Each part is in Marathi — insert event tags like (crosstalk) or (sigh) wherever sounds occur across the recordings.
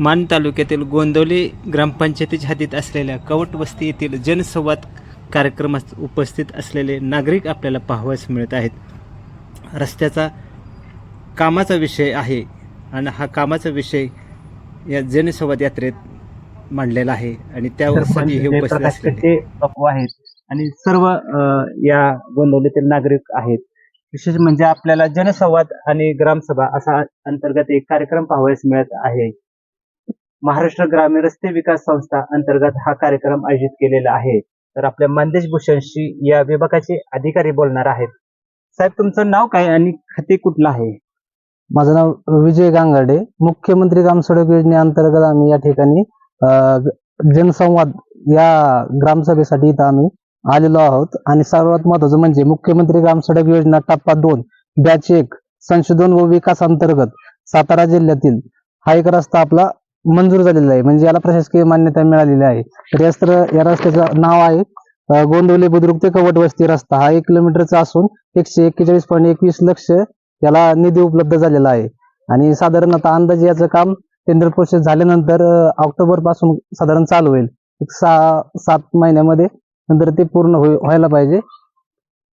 मान तालुक्यातील गोंदवली ग्रामपंचायतीच्या हद्दीत असलेल्या कवट वस्ती येथील जनसंवाद कार्यक्रमात उपस्थित असलेले नागरिक आपल्याला पाहावयास मिळत आहेत. रस्त्याचा कामाचा विषय आहे आणि हा कामाचा विषय या जनसंवाद यात्रेत मांडलेला आहे आणि त्यासाठी हे उपस्थित असलेले आहेत आणि सर्व या गोंदवलीतील नागरिक आहेत. विशेष म्हणजे आपल्याला जनसंवाद आणि ग्रामसभा असा अंतर्गत एक कार्यक्रम पाहावयास मिळत आहे. महाराष्ट्र ग्रामीण रस्ते विकास संस्था अंतर्गत हा कार्यक्रम आयोजित केलेला आहे. तर आपल्या मंदेश भूषणशी या विभागाचे अधिकारी बोलणार आहेत. साहेब तुमचं नाव काय आणि खाते कुठलं आहे? माझं नाव विजय गांगाडे. मुख्यमंत्री ग्राम सडक योजनेअंतर्गत आम्ही या ठिकाणी जनसंवाद या ग्रामसभेसाठी इथं आम्ही आलेलो आहोत. आणि सर्वात महत्वाचं म्हणजे मुख्यमंत्री ग्राम सडक योजना टप्पा दोन बॅच एक संशोधन व विकास अंतर्गत सातारा जिल्ह्यातील हा एक रस्ता आपला मंजूर झालेला आहे. म्हणजे याला प्रशासकीय मान्यता मिळालेली आहे. तर या स्त्र- या रस्त्याचं नाव आहे गोंदवली बुद्रुक ते कवट वस्ती रस्ता. हा एक किलोमीटरचा असून एकशे एक्केचाळीस पॉईंट एकवीस लक्ष याला निधी उपलब्ध झालेला आहे. आणि साधारण आता अंदाजे याचं काम टेंडर प्रोसेस झाल्यानंतर ऑक्टोबरपासून साधारण चालू होईल. एक सहा सात महिन्यामध्ये नंतर ते पूर्ण होई- व्हायला पाहिजे.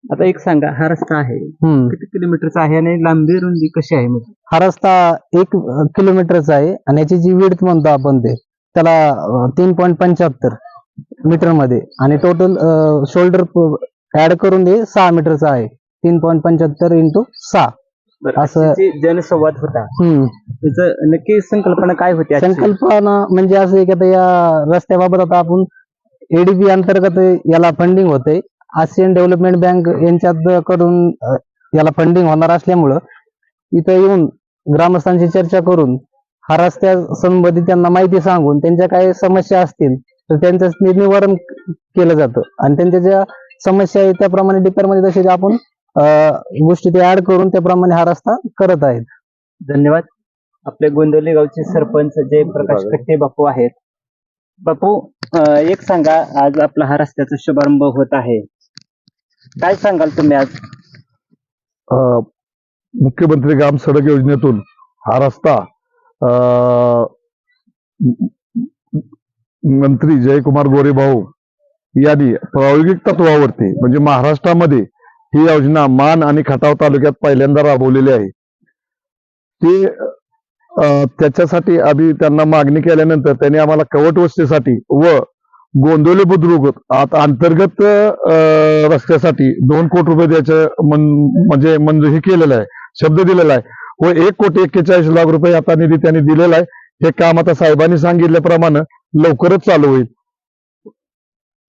आता एक सांगा हा रस्ता आहे. हम्म. किती किलोमीटरचा आहे आणि लांबी रुंदी कशी आहे म्हणजे? हा रस्ता एक किलोमीटरचा आहे आणि याची जी विड्थ म्हणतो आपण ते त्याला तीन पॉईंट पंच्याहत्तर मीटरमध्ये आणि टोटल शोल्डर ऍड करून ते सहा मीटरचा आहे. तीन पॉईंट पंच्याहत्तर इंटू सहा. असं- जी जनसंवाद होता हम्म. त्याचं नक्की संकल्पना काय होती आजची? संकल्पना म्हणजे असं आहे की आता या रस्त्याबाबत आता आपण एडीबी अंतर्गत याला फंडिंग होते आसियन डेव्हलपमेंट बँक यांच्यात कडून याला फंडिंग होणार असल्यामुळं इथं येऊन ग्रामस्थांशी चर्चा करून हा रस्त्या संबंधित त्यांना माहिती सांगून त्यांच्या काही समस्या असतील तर त्यांचं निवारण केलं जातं. आणि त्यांच्या ज्या समस्या आहेत त्याप्रमाणे डिपेरमध्ये तसे आपण गोष्टी ते ऍड करून त्याप्रमाणे हा रस्ता करत आहेत. धन्यवाद. आपले गोंदवली गावचे सरपंच जयप्रकाश कट्टे बापू आहेत. बापू एक सांगा आज आपला हा रस्त्याचा शुभारंभ होत आहे. काय सांगाल तुम्ही आज? मुख्यमंत्री ग्राम सडक योजनेतून हा रस्ता अं म- म- मंत्री जयकुमार गोरे भाऊ यांनी प्रायोगिक तत्वावरती म्हणजे महाराष्ट्रामध्ये ही योजना मान आणि खटाव तालुक्यात पहिल्यांदा राबवलेली आहे. ते त्याच्यासाठी आम्ही त्यांना मागणी केल्यानंतर त्यांनी आम्हाला कवट वस्तीसाठी व गोंदवली बुद्रुक आता अंतर्गत रस्त्यासाठी दोन कोटी रुपये द्यायचं म्हणजे मंजूर हे केलेलं आहे शब्द दिलेला आहे. व एक कोटी एक्केचाळीस लाख रुपये आता निधी त्यांनी दिलेला आहे. हे काम आता साहेबांनी सांगितल्याप्रमाणे लवकरच चालू होईल.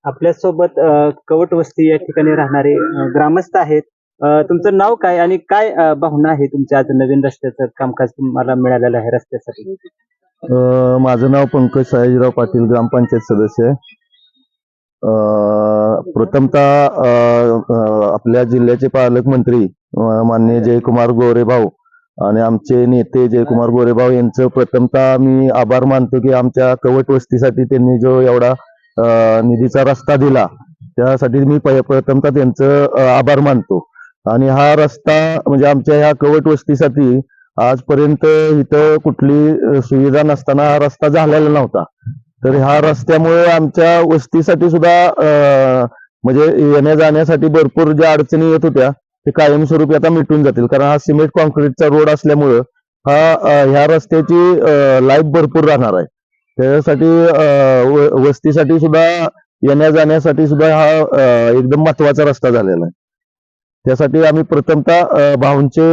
आपल्यासोबत कवट वस्ती या ठिकाणी राहणारे ग्रामस्थ आहेत. तुमचं नाव काय आणि काय भावना आहे तुमच्या आज नवीन रस्त्याचं कामकाज तुम्हाला मिळालेलं आहे रस्त्यासाठी? माझं नाव पंकज सयाजीराव पाटील ग्रामपंचायत सदस्य आहे. प्रथमतः आपल्या जिल्ह्याचे पालकमंत्री माननीय जयकुमार गोरेभाऊ आणि आमचे नेते जयकुमार गोरेभाऊ यांचं प्रथमतः मी आभार मानतो की आमच्या कवट वस्तीसाठी त्यांनी जो एवढा निधीचा रस्ता दिला त्यासाठी मी प्रथमतः त्यांचं आभार मानतो आणि हा रस्ता म्हणजे आमच्या ह्या कवट वस्तीसाठी आजपर्यंत इथं कुठली सुविधा नसताना हा रस्ता झालेला नव्हता. तर ह्या रस्त्यामुळे आमच्या वस्तीसाठी सुद्धा म्हणजे येण्या जाण्यासाठी भरपूर ज्या अडचणी येत होत्या ते कायमस्वरूपी आता मिटून जातील. कारण हा सिमेंट कॉन्क्रीटचा रोड असल्यामुळं हा ह्या रस्त्याची लाईफ भरपूर राहणार आहे. त्यासाठी वस्तीसाठी सुद्धा येण्या जाण्यासाठी सुद्धा हा एकदम महत्त्वाचा रस्ता झालेला आहे. त्यासाठी आम्ही प्रथमतः भाऊंचे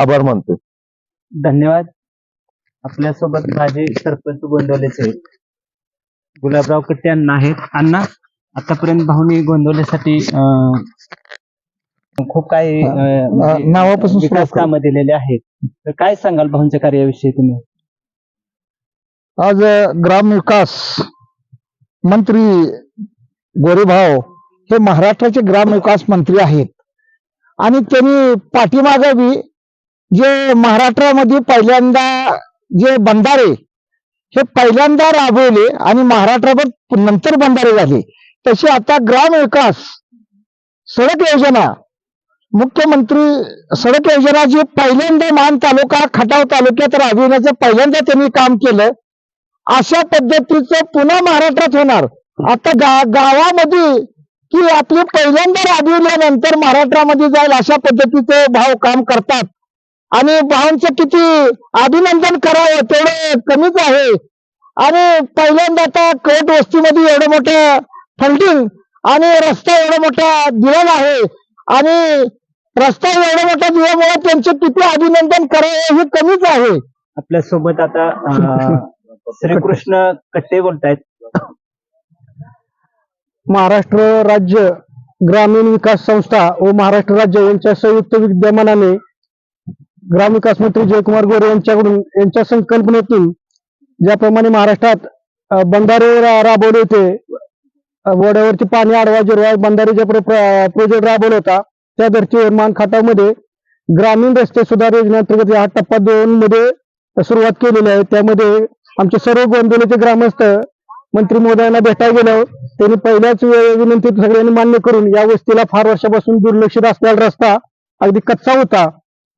आभार मानतो धन्यवाद. आपल्यासोबत माझे सरपंच गोंदवलेचे आहेत गुलाबराव कट्टे अण्णा आहेत. अण्णा आतापर्यंत भाऊनी गोंदवलेसाठी अं, खूप काही अं, म्हणजे नावापासून विकास सुरुवात करू. कामं दिलेले आहेत. तर काय सांगाल भाऊंच्या कार्याविषयी तुम्ही? आज ग्रामविकास मंत्री गोरेभाव हे महाराष्ट्राचे ग्रामविकास मंत्री आहेत. आणि त्यांनी पाठीमागे बी जे महाराष्ट्रामध्ये पहिल्यांदा जे बंधारे हे पहिल्यांदा राबवले आणि महाराष्ट्रावर नंतर बंधारे झाले. तसे आता ग्राम विकास सडक योजना मुख्यमंत्री सडक योजना जी पहिल्यांदा मान तालुका खटाव तालुक्यात राबविण्याचं पहिल्यांदा त्यांनी काम केलं अशा पद्धतीचं पुन्हा महाराष्ट्रात होणार. आता गा गावामध्ये की आपली पहिल्यांदा राबविल्यानंतर महाराष्ट्रामध्ये जाईल अशा पद्धतीचे भाव काम करतात. आणि भावांचं किती अभिनंदन करावं तेवढं कमीच आहे. आणि पहिल्यांदा आता कवट वस्तीमध्ये एवढं मोठं फंडिंग आणि रस्ता एवढा मोठा दिलेला आहे. आणि रस्ता एवढा मोठा दिल्यामुळे त्यांचे किती अभिनंदन करावं हे कमीच आहे. आपल्यासोबत आता (laughs) श्रीकृष्ण कट्टे बोलतायत. महाराष्ट्र राज्य ग्रामीण विकास संस्था व महाराष्ट्र राज्य यांच्या संयुक्त विद्यमानाने ग्रामविकास मंत्री जयकुमार गोरे यांच्याकडून यांच्या संकल्पनेतून ज्याप्रमाणे महाराष्ट्रात बंधारे राबवले होते वड्यावरचे वड्यावरती पाणी आडवा जिरवा बंधारे प्रोजेक्ट राबवला होता त्या धर्तीवर मान खाटामध्ये ग्रामीण रस्ते सुधार योजनेअंतर्गत हा टप्पा दोन मध्ये सुरुवात केलेली आहे. त्यामध्ये आमचे सर्व गोंदवलेचे ग्रामस्थ मंत्री मोदयांना भेटायला गेल्यावर त्यांनी पहिल्याच विनंती सगळ्यांनी मान्य करून या वस्तीला फार वर्षापासून दुर्लक्षित असलेला रस्ता अगदी कच्चा होता.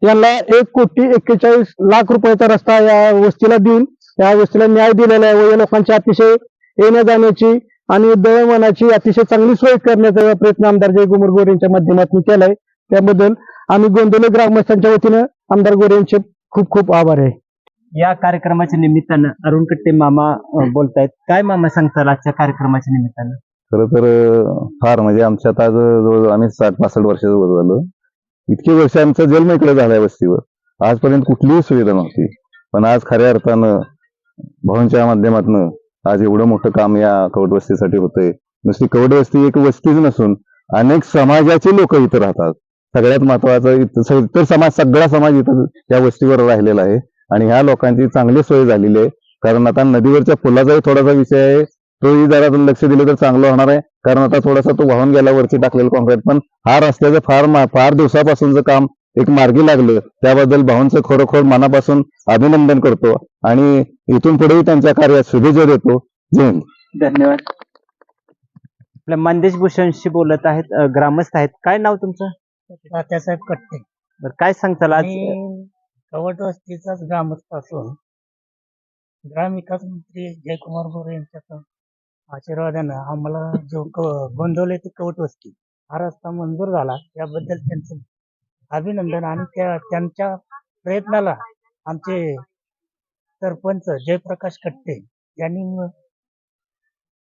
यांना एक कोटी एक्केचाळीस लाख रुपयाचा रस्ता या वस्तीला देऊन या वस्तीला न्याय दिलेला आहे. व या लोकांची अतिशय येण्या जाण्याची आणि दळणवळणाची अतिशय चांगली सोय करण्याचा प्रयत्न आमदार जय गुमर गोरे यांच्या माध्यमातून केलाय. त्याबद्दल आम्ही गोंदवले ग्रामस्थांच्या वतीनं आमदार गोरे यांचे खूप खूप आभार आहे. या कार्यक्रमाच्या निमित्तानं अरुण कट्टे मामा बोलतायत. काय मामा सांगताल आजच्या कार्यक्रमाच्या निमित्तानं? खरं तर फार. म्हणजे आमच्यात आज जवळजवळ आम्ही साठ पासष्ट वर्षाचं वर झालो. इतकी वर्ष आमचा जन्म इकडे झालाय वस्तीवर. आजपर्यंत कुठलीही सुविधा नव्हती. पण आज खऱ्या अर्थानं भाऊंच्या माध्यमातून आज एवढं मोठं काम या कवट वस्तीसाठी होतंय. नुसती कवट वस्ती एक वस्तीच नसून अनेक समाजाचे लोक इथं राहतात. सगळ्यात महत्वाचं इथं इतर समाज सगळा समाज इथं या वस्तीवर राहिलेला आहे. आणि ह्या लोकांची चांगली सोय झालेली आहे. कारण आता नदीवरच्या पुलाचाही थोडासा विषय आहे. तोही जरा लक्ष दिलं तर चांगलं होणार आहे. कारण आता थोडासा तो वाहून गेला वरती टाकलेलं कॉन्क्रीट पण हा रस्त्याचं फार फार दिवसापासूनचं काम एक मार्गी लागलं. त्याबद्दल भाऊंचं खरोखर मनापासून अभिनंदन करतो. आणि इथून पुढेही त्यांच्या कार्यात शुभेच्छा देतो जय हिंद. धन्यवाद. आपल्या मंदेश भूषणशी बोलत आहेत अं, ग्रामस्थ आहेत. काय नाव तुमचं? तात्यासाहेब कट्टे बरं, काय सांगताल आज? कवट वस्तीचाच ग्रामस्थ असून ग्रामविकास मंत्री जयकुमार गोरे यांच्या आशीर्वादानं आम्हाला जो गोंधवले ते कवट वस्ती हा रस्ता मंजूर झाला. त्याबद्दल त्यांचं अभिनंदन आणि त्या त्यांच्या प्रयत्नाला आमचे सरपंच जयप्रकाश कट्टे यांनी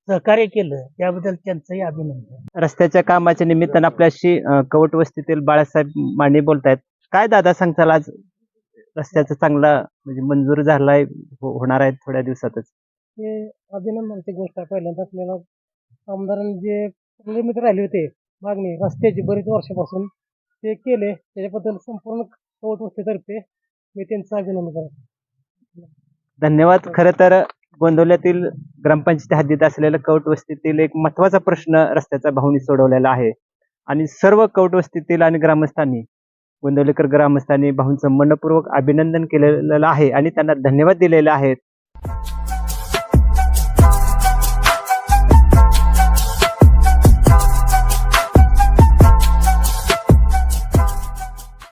सहकार्य केलं. त्याबद्दल त्यांचंही अभिनंदन. रस्त्याच्या कामाच्या निमित्तानं आपल्याशी कवट वस्तीतील बाळासाहेब माने बोलतायत. काय दादा सांगताल आज? रस्त्याचा चांगला म्हणजे मंजूर झालाय हो, होणार आहे थोड्या दिवसातच. हे अभिनंदनची गोष्ट आहे पहिल्यांदा आपल्याला आमदारांनी जे नियमित राहिले होते मागणी रस्त्याची बरीच वर्षापासून ते केले त्याच्याबद्दल संपूर्ण कवट मी त्यांचं अभिनंदन करतो. धन्यवाद. खरं तर गोंदवल्यातील ग्रामपंचायती हद्दीत असलेल्या कवट वस्तीतील एक महत्त्वाचा प्रश्न रस्त्याचा भाऊनी सोडवलेला आहे. आणि सर्व कवट वस्तीतील आणि ग्रामस्थांनी गोंदवलेकर ग्रामस्थांनी भाऊंचं मनपूर्वक अभिनंदन केलेलं आहे आणि त्यांना धन्यवाद दिलेले आहेत.